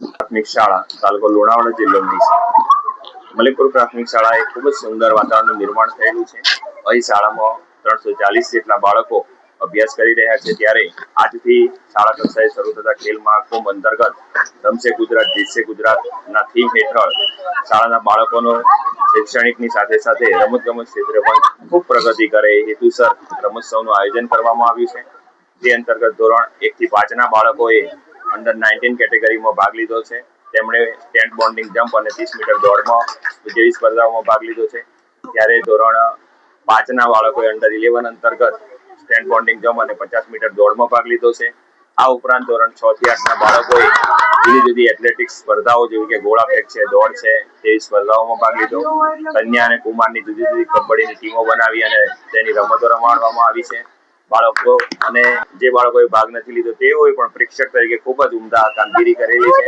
પ્રાથમિક શાળા, તાલુકો લુણાવાડા જિલ્લો ડીસા મલિકપુર પ્રાથમિક શાળા ખૂબ જ સુંદર વાતાવરણનું નિર્માણ થયેલું છે. અહીં શાળામાં ત્રણસો ચાલીસ જેટલા બાળકો અભ્યાસ કરી રહ્યા છે. ત્યારે આજથી શાળા કક્ષાએ શરૂ થતા ખેલ મહાકુંભ અંતર્ગત રમશે ગુજરાત, જીતશે ગુજરાતના થીમ હેઠળ શાળાના બાળકોનો શૈક્ષણિકની સાથે સાથે રમત ગમત ક્ષેત્રે પણ ખૂબ પ્રગતિ કરે એ હેતુસર રમોત્સવનું આયોજન કરવામાં આવ્યું છે. તે અંતર્ગત ધોરણ એક થી પાંચના બાળકોએ અંડર નાઇન્ટીન કેટેગરીમાં ભાગ લીધો છે. તેમણે સ્ટેન્ડ બોન્ડિંગ જમ્પ અને ત્રીસ મીટર દોડમાં જેવી સ્પર્ધાઓમાં ભાગ લીધો છે. ત્યારે ધોરણ પાંચના બાળકોએ અંડર ઇલેવન અંતર્ગત સ્ટેન્ડ બોન્ડિંગ જમ્પ અને પચાસ મીટર દોડમાં ભાગ લીધો છે. આ ઉપરાંત ધોરણ છ થી આઠના બાળકોએ જુદી જુદી એથ્લેટિક્સ સ્પર્ધાઓ જેવી કે ગોળા ફેંક છે, દોડ છે, તેવી સ્પર્ધાઓમાં ભાગ લીધો. કન્યા અને કુમારની જુદી જુદી કબડ્ડીની ટીમો બનાવી અને તેની રમતો રમાડવામાં આવી છે. બાળકો અને જે બાળકોએ ભાગ નથી લીધો તેઓએ પણ પ્રેક્ષક તરીકે ખૂબ જ ઉમદા કામગીરી કરેલી છે.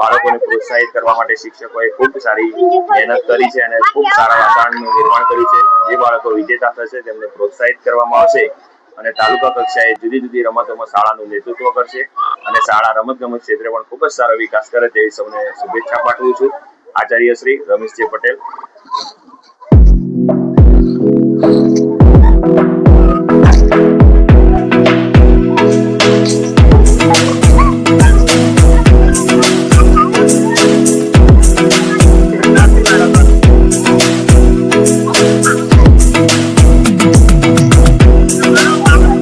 બાળકોને પ્રોત્સાહિત કરવા માટે શિક્ષકોએ ખૂબ સારી મહેનત કરી છે અને ખૂબ સારા વાતાવરણનું નિર્માણ કર્યું છે. જે બાળકો વિજેતા થશે તેમને પ્રોત્સાહિત કરવામાં આવશે અને તાલુકા કક્ષાએ જુદી જુદી રમતોમાં શાળાનું નેતૃત્વ કરશે અને શાળા રમત ગમત ક્ષેત્રે પણ ખૂબ જ સારો વિકાસ કરે તેવી સૌને શુભેચ્છા પાઠવું છું. આચાર્ય શ્રી રમેશજી પટેલ.